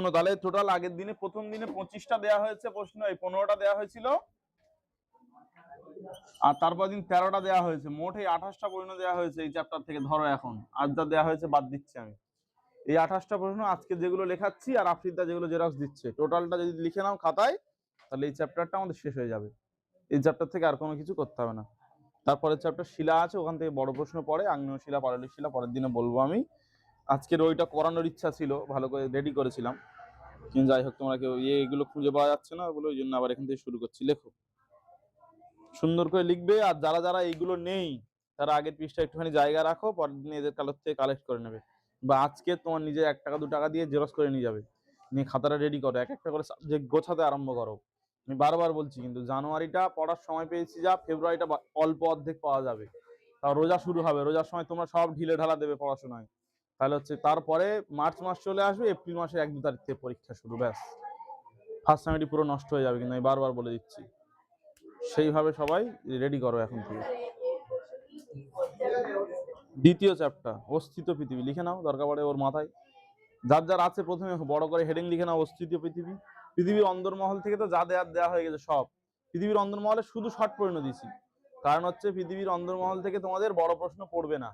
শোনো, তাহলে টোটাল আগের দিনে প্রথম দিনে পঁচিশটা দেয়া হয়েছে প্রশ্ন, এই পনেরোটা দেওয়া হয়েছিল। আর তারপর দিন তেরোটা দেওয়া হয়েছে, মোট এই আঠাশটা প্রশ্ন দেওয়া হয়েছে এই চ্যাপ্টার থেকে, ধরো এখন। আর যা দেয়া হয়েছে বাদ দিচ্ছি আমি। এই আঠাশটা প্রশ্ন আজকে যেগুলো লেখাচ্ছি আর আফ্রিদা যেগুলো জেরক্স দিচ্ছে টোটালটা যদি লিখে নাও খাতায়, তাহলে এই চ্যাপ্টারটা আমাদের শেষ হয়ে যাবে। এই চ্যাপ্টার থেকে আর কোনো কিছু করতে হবে না। তারপরে চ্যাপ্টার শিলা আছে, ওখান থেকে বড় প্রশ্ন পড়ে, আগ্নেয় শিলা পারলিক শিলা, পরের দিনে বলব আমি। আজকের ওইটা করানোর ইচ্ছা ছিল, ভালো করে রেডি করেছিলাম। কিন্তু যাই হোক, তোমরা কেউ ইয়ে এগুলো খুঁজে পাওয়া যাচ্ছে না ওগুলো ওই জন্য আবার এখান থেকে শুরু করছি। লেখো। সুন্দর করে লিখবে, আর যারা যারা এইগুলো নেই, তারা আগের পৃষ্ঠা একটুখানি জায়গা রাখো, পরের দিন এদের কালোর থেকে কালেক্ট করে নেবে। বা আজকে তোমার নিজে এক টাকা, দু টাকা দিয়ে জেরক্স করে নিয়ে যাবে। নিয়ে খাতাটা রেডি করো, এক একটা করে সাবজেক্ট গোছাতে আরম্ভ করো। আমি বারবার বলছি, কিন্তু জানুয়ারিটা পড়ার সময় পেয়েছি যা, ফেব্রুয়ারিটা অল্প অর্ধেক পাওয়া যাবে। তাও রোজা শুরু হবে, রোজার সময় তোমরা সব ঢিলে ঢালা দেবে পড়াশোনায়। তাহলে হচ্ছে তারপরে মার্চ মাস চলে আসবে, এপ্রিল মাসের এক দু তারিখ পরীক্ষা শুরু, ব্যাস। ফার্স্ট সেমিটি পুরো নষ্ট হয়ে যাবে কিন্তু আমি বারবার বলে দিচ্ছি। সেইভাবে সবাই রেডি করো এখন থেকে। দ্বিতীয় চ্যাপ্টার অস্তিত্ব পৃথিবী, লিখে নাও, দরকার পড়ে ওর মাথায়। যার যার আছে প্রথমে, বড় করে হেডিং লিখে নাও অস্তিত্ব পৃথিবী। পৃথিবীর অন্দরমহল থেকে তো যা দেওয়ার দেওয়া হয়ে গেছে সব। পৃথিবীর অন্দরমহলে শুধু শর্ট পরিণ দিছি কারণ হচ্ছে পৃথিবীর অন্দরমহল থেকে তোমাদের বড় প্রশ্ন পড়বে না।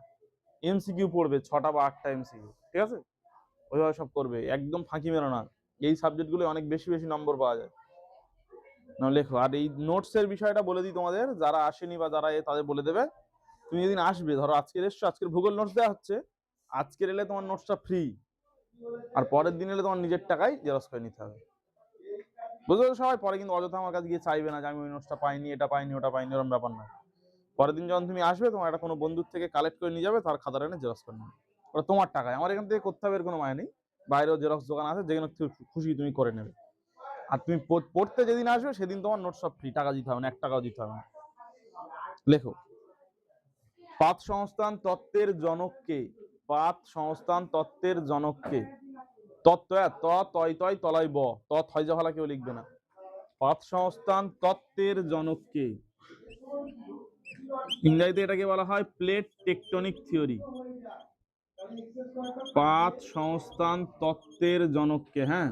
এমসিকিউ পড়বে, ছটা বা আটটা এমসিকিউ ঠিক আছে? ওইভাবে সব করবে, একদম ফাঁকি মেরো না। এই সাবজেক্টগুলো অনেক বেশি বেশি নম্বর পাওয়া যায়। না লেখো, আর এই নোটসের বিষয়টা বলে দিই তোমাদের, যারা আসেনি বা যারা এ, তাদের বলে দেবে। তুমি যেদিন আসবে, ধরো আজকের এসছো, আজকের ভূগোল নোটস দেওয়া হচ্ছে, আজকের এলে তোমার নোটসটা ফ্রি আর পরের দিন এলে তোমার নিজের টাকায় জেরক্স করে নিতে হবে। বুঝতে পারছ সবাই? পরে কিন্তু অযথা আমার কাছে গিয়ে চাইবে না যে আমি ওই নোটসটা পাইনি, এটা পাইনি, ওটা পাইনি এরকম ব্যাপার না পরের দিন যখন তুমি আসবে তোমার একটা কোনো বন্ধুর থেকে কালেক্ট করে নিয়ে যাবে তার খাতাটা এনে জেরক্স করে নেবে। ওটা তোমার টাকায়। আমার এখান থেকে করতে হবে এর কোনো মানে নেই। বাইরেও জেরক্স দোকান আছে যেখানে খুশি তুমি করে নেবে। আর তুমি পড়তে যেদিন আসবে সেদিন তোমার নোট সব ফ্রি টাকা দিতে হবে না এক টাকাও দিতে হবে না। লেখো। পাত সংস্থান তত্ত্বের জনককে পাত সংস্থান তত্ত্বের জনককে। তত্ত্ব হ্যাঁ, ত তয় তয় তলায় ব। ত থয় জফলা কেউ লিখবে না। পাত সংস্থান তত্ত্বের জনককে। ইংরেজিতে এটাকে বলা হয় প্লেট টেকটনিক থিওরি। পাত সংস্থান তত্ত্বের জনককে হ্যাঁ?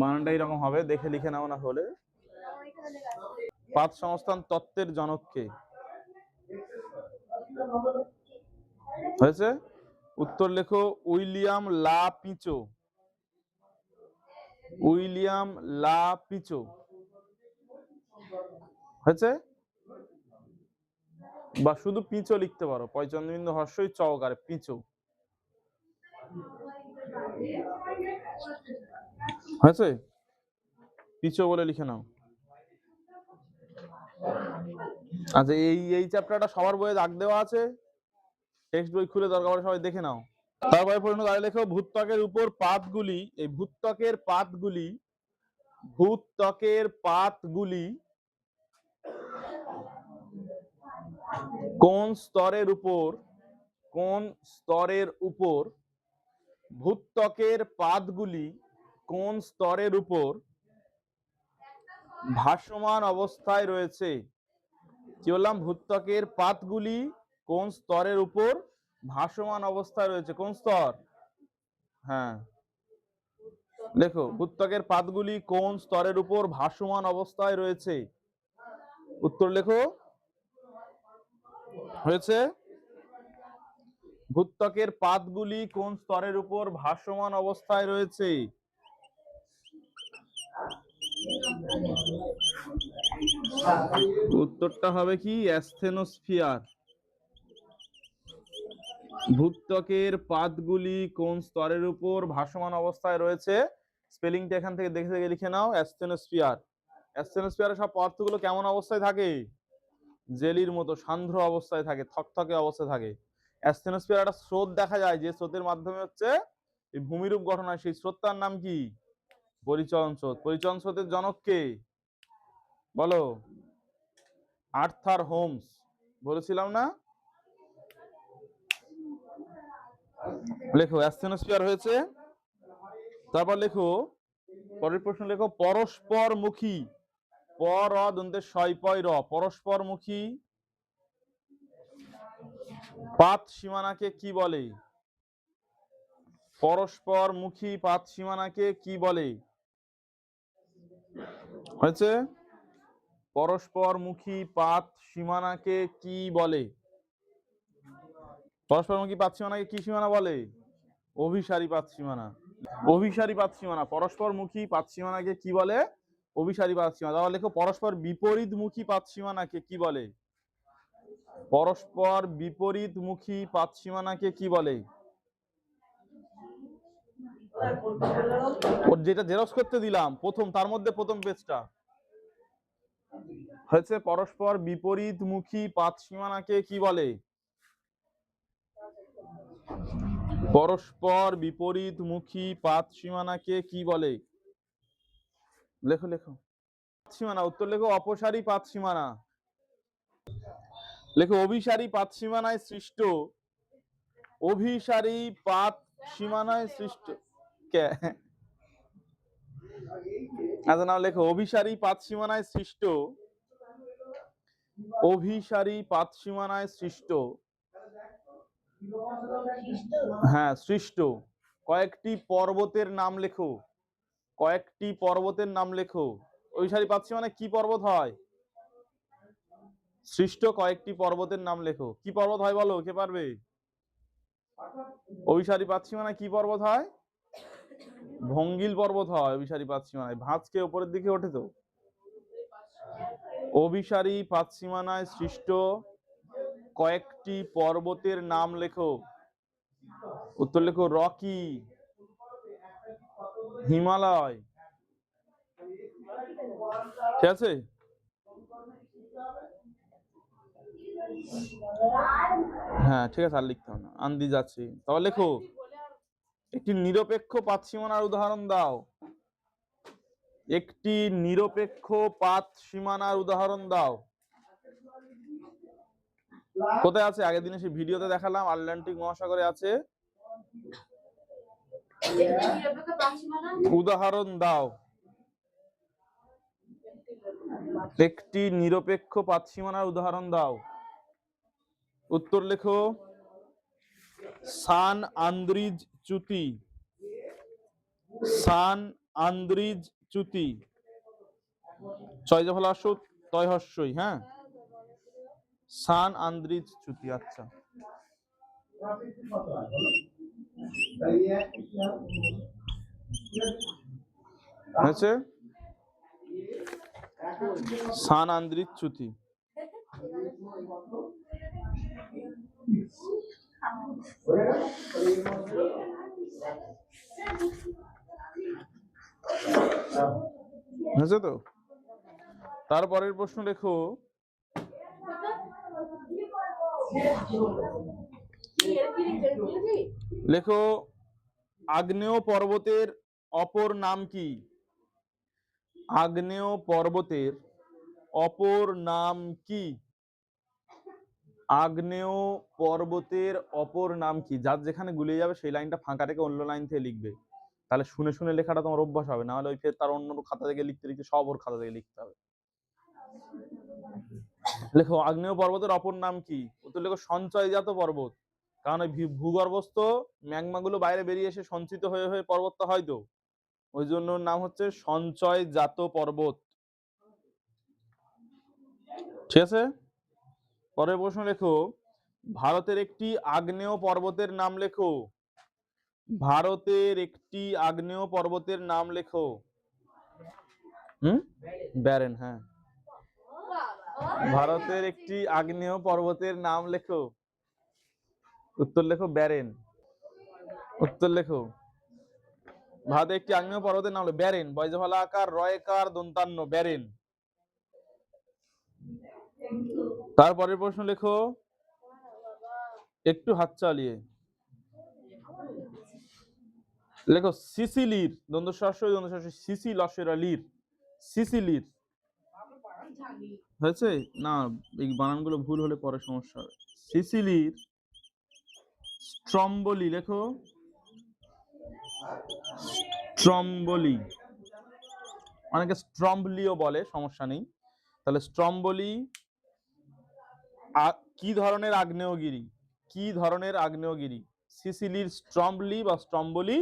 বানানটা এরকম হবে, দেখে লিখে নাও না হলে। পাত সংস্থান তত্ত্বের জনককে। হয়েছে? উত্তর লেখো, উইলিয়াম লা পিচো। উইলিয়াম লা পিচো। হয়েছে? বা শুধু পিচো লিখতে পারো। পয়চন্দ্রবিন্দু হর্ষই চওকারে পিচো। হয়েছে? পিচো বলে লিখে নাও। আচ্ছা এই এই চ্যাপ্টারটা সবার বইয়ে দাগ দেওয়া আছে। টেক্সট বই খুলে দরকার পড়ে সবাই দেখে নাও। তারপরে প্রশ্ন দাঁড়িয়ে লেখো, ভূত্বকের উপর পাতগুলি এই ভূত্বকের পাতগুলি ভূত্বকের পাতগুলি কোন স্তরের উপর, কোন স্তরের উপর ভূত্বকের পাতগুলি কোন স্তরের উপর ভাসমান অবস্থায় রয়েছে? কি বললাম? ভূত্বকের পাতগুলি কোন স্তরের উপর ভাসমান অবস্থায় রয়েছে? কোন স্তর? হ্যাঁ। দেখো, ভূত্বকের পাতগুলি কোন স্তরের উপর ভাসমান অবস্থায় রয়েছে? উত্তর লেখো। হয়েছে? ভূত্বকের পাতগুলি কোন স্তরের উপর ভাসমান অবস্থায় রয়েছে? উত্তরটা হবে কি? অ্যাস্থেনোস্ফিয়ার। ভূত্বকের পাতগুলি কোন স্তরের উপর ভাসমান অবস্থায় রয়েছে? স্পেলিংটা এখান থেকে দেখে দেখে লিখে নাও, অ্যাস্থেনোস্ফিয়ার। অ্যাস্থেনোস্ফিয়ারের সব পদার্থগুলো কেমন অবস্থায় থাকে? জেলির মতো সান্ধ্র অবস্থায় থাকে, থকথকে অবস্থায় থাকে। অ্যাস্থেনোস্ফিয়ার একটা স্রোত দেখা যায়, যে স্রোতের মাধ্যমে হচ্ছে এই ভূমিরূপ হয়। সেই স্রোতটার নাম কি? পরিচলন স্রোত। পরিচলন স্রোতের জনক কে? বলো। Arthur Holmes. বলেছিলাম না? লেখো, অ্যাস্থেনোস্ফিয়ার হয়েছে। তারপর লেখো, পরের প্রশ্ন লেখো পরস্পর মুখী পর দন্তে শয় পয়, র। পরস্পর মুখী পাত সীমানাকে কি বলে? পরস্পর মুখী পাত সীমানাকে কি বলে? হয়েছে? পরস্পর মুখী পাত সীমানাকে কি বলে? পরস্পরমুখী পাত সীমানাকে কি সীমানা বলে? অভিসারী পাত সীমানা। অভিসারী পাত সীমানা। পরস্পরমুখী পাত সীমানাকে কি বলে? অভিসারী পাত সীমানা তাহলে লেখো পরস্পর বিপরীতমুখী পাত সীমানাকে কি বলে? পরস্পর বিপরীতমুখী পাত সীমানাকে কি বলে? ওর যেটা জেরক্স করতে দিলাম, প্রথম, তার মধ্যে প্রথম পেজটা হয়েছে পরস্পর বিপরীতমুখী পাত সীমানাকে কি বলে? পরস্পর বিপরীতমুখী পাত সীমানাকে কি বলে? লেখো লেখো। সীমানা উত্তর লেখো, অপসারী পাত সীমানা লেখো, অভিসারী পাত সীমানায় সৃষ্ট। অভিসারী পাত সীমানায় সৃষ্ট। কে? আচ্ছা নাও লেখো, অভিসারী পাত সীমানায় সৃষ্ট। অভিসারী পাত সীমানায় সৃষ্ট। হ্যাঁ সৃষ্ট। কয়েকটি পর্বতের নাম লেখো। কয়েকটি পর্বতের নাম লেখো। অভিসারী পাত সীমানায় কি পর্বত হয়? সৃষ্ট কয়েকটি পর্বতের নাম লেখো। কি পর্বত হয় বলো, কে পারবে? অভিসারী পাত সীমানায় কি পর্বত হয়? ভঙ্গিল পর্বত হয় অভিসারী পাত সীমানায় ভাঁজকে ওপরের দিকে ওঠে তো? অভিসারী পাত সীমানায় সৃষ্ট কয়েকটি পর্বতের নাম লেখো। উত্তর লেখো, রকি। হিমালয়। ঠিক আছে? হ্যাঁ ঠিক আছে, আর লিখতে হবে না। আন্দি যাচ্ছি। তাহলে লেখো। একটি নিরপেক্ষ পাত সীমানার উদাহরণ দাও। একটি নিরপেক্ষ পাত সীমানার উদাহরণ দাও। কোথায় আছে? আগের দিনে সেই ভিডিওতে দেখালাম, আটলান্টিক মহাসাগরে আছে। উদাহরণ দাও। একটি নিরপেক্ষ পাত সীমানার উদাহরণ দাও। উত্তর লেখো। সান আন্দ্রিজ চ্যুতি। সান আন্দ্রিজ চ্যুতি। ছয় জফল আসো তয় হস্যই হ্যাঁ? সান আন্দ্রিজ চ্যুতি আচ্ছা। হয়েছে? সান আন্দ্রিজ চ্যুতি হয়েছে তো? তারপরের প্রশ্ন লেখো। লেখো, আগ্নেয় পর্বতের অপর নাম কি? আগ্নেয় পর্বতের অপর নাম কি? আগ্নেয় পর্বতের অপর নাম কি? যার যেখানে গুলিয়ে যাবে, সেই লাইনটা ফাঁকা রেখে অন্য লাইন থেকে লিখবে। তাহলে শুনে শুনে লেখাটা তোমার অভ্যাস হবে না হলে ওই ফের তার অন্য খাতা থেকে লিখতে লিখতে, সব ওর খাতা থেকে লিখতে হবে। লেখো, আগ্নেয় পর্বতের অপর নাম কি? ও তো লেখো, সঞ্চয়জাত পর্বত। কারণ ওই ভূগর্ভস্থ ম্যাগমাগুলো বাইরে বেরিয়ে এসে সঞ্চিত হয়ে হয়ে পর্বতটা হয় তো ওই জন্য নাম হচ্ছে সঞ্চয়জাত পর্বত। ঠিক আছে? পরের প্রশ্ন লেখো। ভারতের একটি আগ্নেয় পর্বতের নাম লেখো। ভারতের একটি আগ্নেয় পর্বতের নাম লেখো। হুম? ব্যারেন হ্যাঁ। ভারতের একটি আগ্নেয় পর্বতের নাম লেখো। উত্তর লেখো, ব্যারেন। উত্তর লেখো। ভারতের একটি আগ্নেয় পর্বতের নাম হলো ব্যারেন। বয়জফলা আকার রয়কার, দন্তান্ন, ব্যারেন। তারপরের প্রশ্ন লেখো। একটু হাত চালিয়ে। লেখো, সিসিলির দ্বন্দ্ব সিসি লির সিসিলির। হয়েছে? না, এই বানানগুলো ভুল হলে পরে সমস্যা হবে। সিসিলির স্ট্রম্বলি, লেখো। স্ট্রম্বলি। অনেকে স্ট্রম্বলিও বলে, সমস্যা নেই। তাহলে স্ট্রম্বলি কি ধরনের আগ্নেয়গিরি? কি ধরনের আগ্নেয়গিরি? সিসিলির স্ট্রম্বলি বা স্ট্রম্বলি,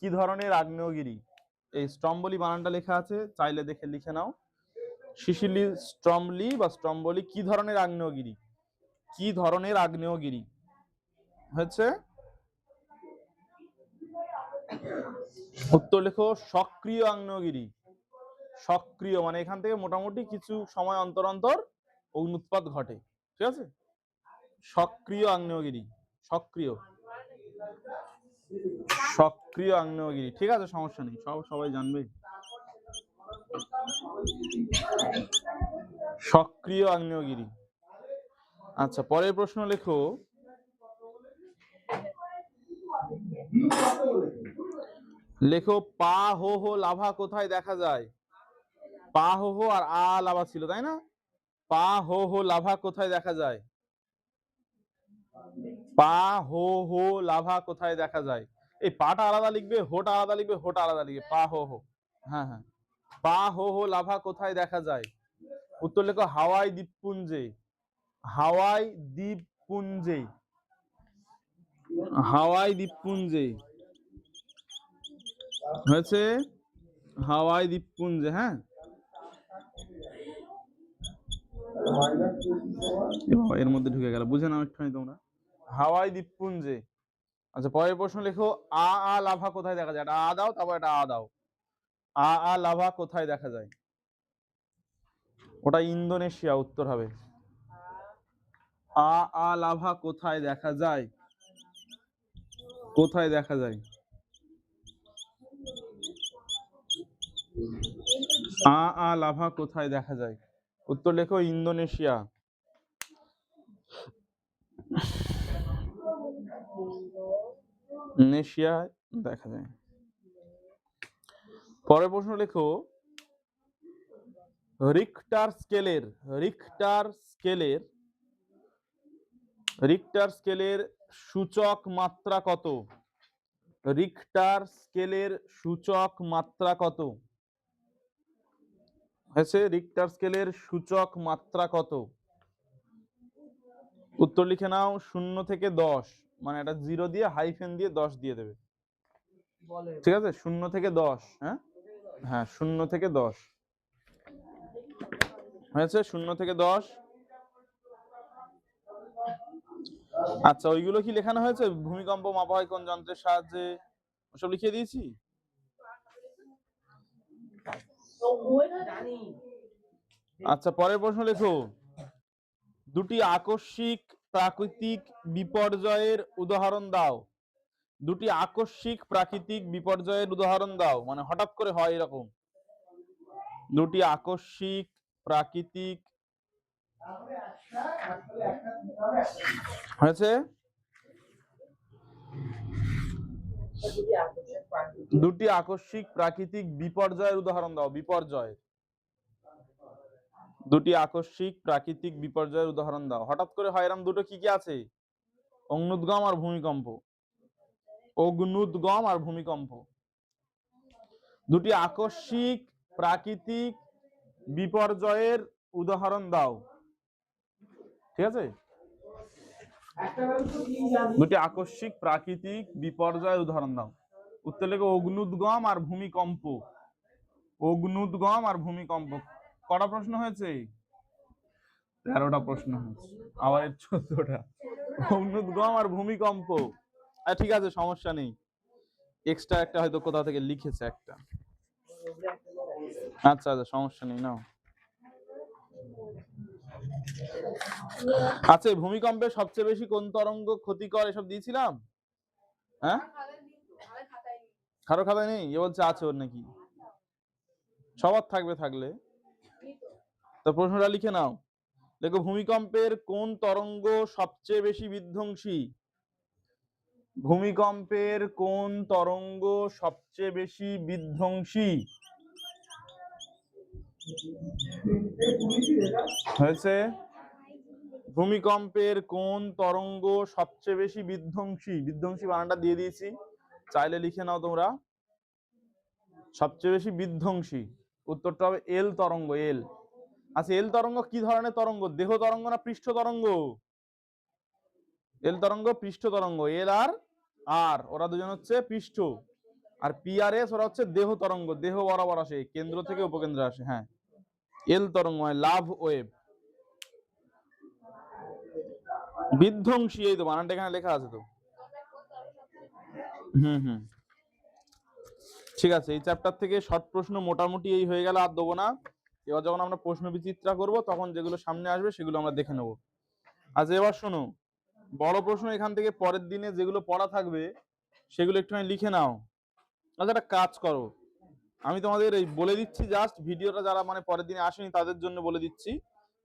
কি ধরনের আগ্নেয়গিরি? এই স্ট্রম্বলি বানানটা লেখা আছে, চাইলে দেখে লিখে নাও। সিসিলি স্ট্রম্বলি বা স্ট্রম্বলি, কি ধরনের আগ্নেয়গিরি? কি ধরনের আগ্নেয়গিরি? হচ্ছে উত্তর লেখো, সক্রিয় আগ্নেয়গিরি। সক্রিয় মানে এখান থেকে মোটামুটি কিছু সময় অন্তর অন্তর অগ্নুৎপাত ঘটে, ঠিক আছে? সক্রিয় আগ্নেয়গিরি, সক্রিয়। সক্রিয় আগ্নেয়গিরি, ঠিক আছে, সমস্যা নেই, সব সবাই জানবে। সক্রিয় আগ্নেয়গিরি। আচ্ছা পরের প্রশ্ন লেখো। লেখো, পা হো হো লাভা কোথায় দেখা যায়? পা হো হো আর আ লাভা ছিল, তাই না? পা হো হো লাভা কোথায় দেখা যায়? পা হো হো লাভা কোথায় দেখা যায়? এই পাটা আলাদা লিখবে, হোটা আলাদা লিখবে, হোটা আলাদা লিখবে, পা হো হো। হ্যাঁ হ্যাঁ। পা হো হো লাভা কোথায় দেখা যায়? উত্তর লেখো, হাওয়াই দ্বীপপুঞ্জে। হাওয়াই দ্বীপপুঞ্জে। হাওয়াই দ্বীপপুঞ্জে। হয়েছে হাওয়াই দ্বীপপুঞ্জে হ্যাঁ? এর মধ্যে ঢুকে গেল, বুঝে নাও একটুখানি তোমরা। হাওয়াই দ্বীপপুঞ্জে। আচ্ছা পরের প্রশ্ন লেখো, আ আ, লাভা কোথায় দেখা যায়? আ দাও, তারপর এটা আ দাও। আ আ, লাভা কোথায় দেখা যায়? ওটা ইন্দোনেশিয়া, উত্তর হবে। আ আ, লাভা কোথায় দেখা যায়? কোথায় দেখা যায়? আ আ, লাভা কোথায় দেখা যায়? উত্তর লেখো, ইন্দোনেশিয়া। নেশিয়ায় দেখা যায়। পরের প্রশ্ন লেখো, রিক্টার স্কেলের রিক্টার স্কেলের রিক্টার স্কেলের সূচক মাত্রা কত? রিক্টার স্কেলের সূচক মাত্রা কত? হয়েছে রিক্টার স্কেলের সূচক মাত্রা কত? উত্তর লিখে নাও শূন্য থেকে দশ। মানে এটা জিরো দিয়ে হাইফেন দিয়ে দশ দিয়ে দেবে। ঠিক আছে? শূন্য থেকে দশ হ্যাঁ? হ্যাঁ শূন্য থেকে দশ। হয়েছে? শূন্য থেকে দশ। আচ্ছা ওইগুলো কি লেখানো হয়েছে? ভূমিকম্প মাপা হয় কোন যন্ত্রের সাহায্যে? ওসব লিখিয়ে দিয়েছি? আচ্ছা পরের প্রশ্ন লেখো। দুটি আকস্মিক প্রাকৃতিক বিপর্যয়ের উদাহরণ দাও। দুটি আকস্মিক প্রাকৃতিক বিপর্যয়ের উদাহরণ দাও। মানে হঠাৎ করে হয় এরকম। দুটি আকস্মিক প্রাকৃতিক হয়েছে? দুটি আকস্মিক প্রাকৃতিক বিপর্যয়ের উদাহরণ দাও, বিপর্যয়। দুটি আকস্মিক প্রাকৃতিক বিপর্যয়ের উদাহরণ দাও। হঠাৎ করে হয় এরকম দুটো কি কি আছে? অগ্নুদ্গম আর ভূমিকম্প। অগ্নুদ্গম আর ভূমিকম্প। দুটি আকস্মিক প্রাকৃতিক বিপর্যয়ের উদাহরণ দাও। ঠিক আছে? দুটি আকস্মিক প্রাকৃতিক বিপর্যয়ের উদাহরণ দাও। উত্তর লেখো, অগ্নুদ্গম আর ভূমিকম্প। অগ্নুদ্গম আর ভূমিকম্প। কটা প্রশ্ন হয়েছে? তেরোটা প্রশ্ন হয়েছে। আবার চোদ্দটা। অগ্নুদ্গম আর ভূমিকম্প। ঠিক আছে, সমস্যা নেই। এক্সট্রা একটা হয়তো কোথাও থেকে লিখেছে একটা। আচ্ছা আচ্ছা সমস্যা নেই, নাও। আচ্ছা ভূমিকম্পে সবচেয়ে বেশি কোন তরঙ্গ ক্ষতিকর এসব দিয়েছিলাম? হ্যাঁ? কারও খাতায় নেই? এ বলছে আছে ওর নাকি। সবার থাকবে থাকলে। তো প্রশ্নটা লিখে নাও। দেখো, ভূমিকম্পের কোন তরঙ্গ সবচেয়ে বেশি বিধ্বংসী? ভূমিকম্পের কোন তরঙ্গ সবচেয়ে বেশি বিধ্বংসী? হয়েছে? ভূমিকম্পের কোন তরঙ্গ সবচেয়ে বেশি বিধ্বংসী? বিধ্বংসী বানানটা দিয়ে দিয়েছি। চাইলে লিখে নাও তোমরা। সবচেয়ে বেশি বিধ্বংসী। উত্তরটা হবে এল তরঙ্গ এল আচ্ছা এল তরঙ্গ কি ধরনের তরঙ্গ? দেহ তরঙ্গ না পৃষ্ঠ তরঙ্গ? এল তরঙ্গ, পৃষ্ঠ তরঙ্গ। এল আর আর ওরা দুজন হচ্ছে পৃষ্ঠ। আর পিআরএস ওরা হচ্ছে দেহ তরঙ্গ। দেহ বরাবর আসে, কেন্দ্র থেকে উপকেন্দ্রে আসে হ্যাঁ। এল তরঙ্গ হয় লাভ ওয়েভ বিধ্বংসী এই তো, বানানটা এখানে লেখা আছে তো। হুম হুম। ঠিক আছে, এই চ্যাপ্টার থেকে শর্ট প্রশ্ন মোটামুটি এই হয়ে গেল, আর দেবো না। এবার যখন আমরা প্রশ্ন বিচিত্রা করব, তখন যেগুলো সামনে আসবে সেগুলো আমরা দেখে নেব। আচ্ছা এবার শোনো, বড় প্রশ্ন এখান থেকে পরের দিনে যেগুলো পড়া থাকবে, সেগুলো একটুখানি লিখে নাও। আচ্ছা একটা কাজ করো। আমি তোমাদের এই বলে দিচ্ছি জাস্ট ভিডিওটা যারা মানে পরের দিনে আসেনি তাদের জন্য বলে দিচ্ছি।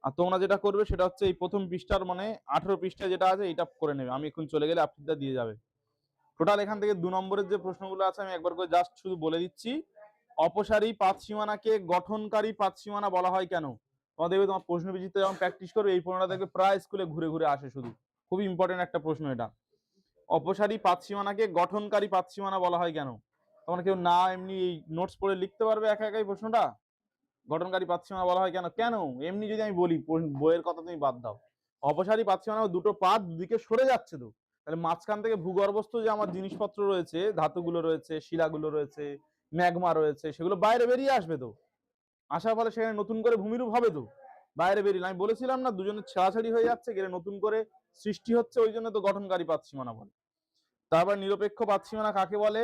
আর তোমরা যেটা করবে সেটা হচ্ছে এই প্রথম পৃষ্ঠার মানে আঠেরো পৃষ্ঠা যেটা আছে এটা করে নেবে। আমি এখন চলে গেলে আপডেটটা দিয়ে যাবে। টোটাল এখান থেকে দু নম্বরের যে প্রশ্নগুলো আছে আমি একবার করে জাস্ট শুধু বলে দিচ্ছি। অপসারী পাত সীমানাকে গঠনকারী পাত সীমানা বলা হয় কেন? তোমার দেখবে তোমার প্রশ্ন বিচিত্র যখন প্র্যাকটিস করবে, এই প্রশ্নটা দেখবে প্রায় স্কুলে ঘুরে ঘুরে আসে শুধু। খুবই ইম্পর্টেন্ট একটা প্রশ্ন এটা। অপসারী পাত সীমানাকে গঠনকারী পাত সীমানা বলা হয় কেন? তোমরা কেউ না এমনি এই নোটস পড়ে লিখতে পারবে একা একাই প্রশ্নটা? গঠনকারী পাত সীমানা বলা হয় কেন? কেন? এমনি যদি আমি বলি বইয়ের কথা তুমি বাদ দাও। অপসারী পাত সীমানা দুটো পাত দিকে সরে যাচ্ছে তো। তাহলে মাঝখান থেকে ভূগর্ভস্থ যে আমার জিনিসপত্র রয়েছে, ধাতুগুলো রয়েছে, শিলাগুলো রয়েছে, ম্যাগমা রয়েছে, সেগুলো বাইরে বেরিয়ে আসবে তো। আসার ফলে সেখানে নতুন করে ভূমিরূপ হবে তো। বাইরে বেরিয়ে আমি বলেছিলাম না দুজনের ছাড়াছাড়ি হয়ে যাচ্ছে, গেলে নতুন করে সৃষ্টি হচ্ছে, ওই জন্য তো গঠনকারী পাত সীমানা বলে। তারপর নিরপেক্ষ পাত সীমানা কাকে বলে?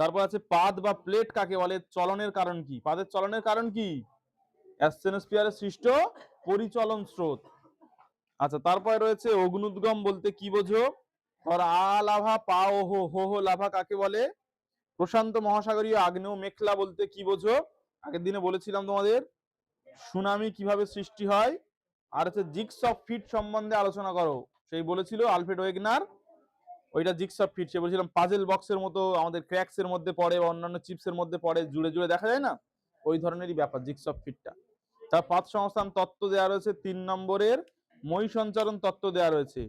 তারপর আছে পাদ বা প্লেট কাকে বলে? চলনের কারণ কি? পাদের চলনের কারণ কি? সৃষ্ট পরিচলন স্রোত। আচ্ছা তারপরে রয়েছে অগ্নুদ্গম বলতে কি বোঝো? ধর আ, লাভা, পা, ও, হো হো হো, লাভা কাকে বলে? প্রশান্ত মহাসাগরীয় আগ্নেয় মেখলা বলতে কি বোঝো? আগের দিনে বলেছিলাম তোমাদের, সুনামি কীভাবে সৃষ্টি হয়? আর হচ্ছে জিক্স অফ ফিট সম্বন্ধে আলোচনা করো। সেই বলেছিল আলফ্রেড ওয়েগনার। ওইটা জিক্স ফিট বলেছিলাম পাজেল বক্সের মতো, আমাদের ক্র্যাকস এর মধ্যে পড়ে বা অন্যান্য চিপসের মধ্যে পড়ে, জুড়ে জুড়ে দেখা যায় না? ওই ধরনেরই ব্যাপার জিক্স ফিটটা। তার পাঁচ সংস্থান তত্ত্ব দেওয়া রয়েছে তিন নম্বরের। মই সঞ্চারণ তত্ত্ব দেওয়া রয়েছে।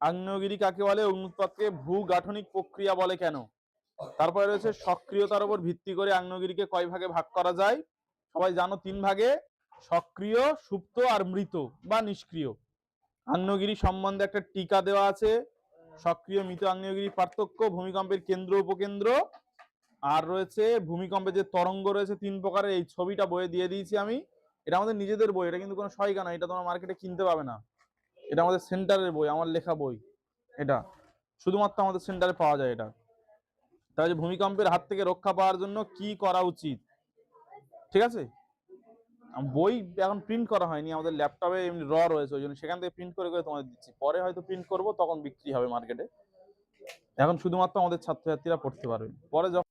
আগ্নেয়গিরি কাকে বলে? অগ্নুৎপাতকে ভূ গাঠনিক প্রক্রিয়া বলে কেন? তারপরে রয়েছে সক্রিয়তার উপর ভিত্তি করে আগ্নেয়গিরিকে কয় ভাগে ভাগ করা যায়? সবাই জানো তিন ভাগে, সক্রিয়, সুপ্ত আর মৃত বা নিষ্ক্রিয়। আগ্নেয়গিরি সম্বন্ধে একটা টিকা দেওয়া আছে। সক্রিয় মৃত আগ্নেয়গিরি পার্থক্য, ভূমিকম্পের কেন্দ্র, উপকেন্দ্র। আর রয়েছে ভূমিকম্পের যে তরঙ্গ রয়েছে তিন প্রকারের এই ছবিটা বইয়ে দিয়ে দিয়েছি আমি। এটা আমাদের নিজেদের বই, এটা কিন্তু কোনো সহায়িকা না এটা তোমার মার্কেটে কিনতে পাবে না। এটা আমাদের সেন্টারের বই, আমার লেখা বই, এটা। শুধুমাত্র আমাদের সেন্টারে পাওয়া যায় এটা। তাহলে ভূমিকম্পের হাত থেকে রক্ষা পাওয়ার জন্য কি করা উচিত? ঠিক আছে? বই এখন প্রিন্ট করা হয়নি, আমাদের ল্যাপটপে এমনি র রয়েছে, ওই জন্য সেখান থেকে প্রিন্ট করে করে তোমাদের দিচ্ছি। পরে হয়তো প্রিন্ট করব, তখন বিক্রি হবে মার্কেটে এখন শুধুমাত্র আমাদের ছাত্রছাত্রীরা পড়তে পারবে। পরে যখন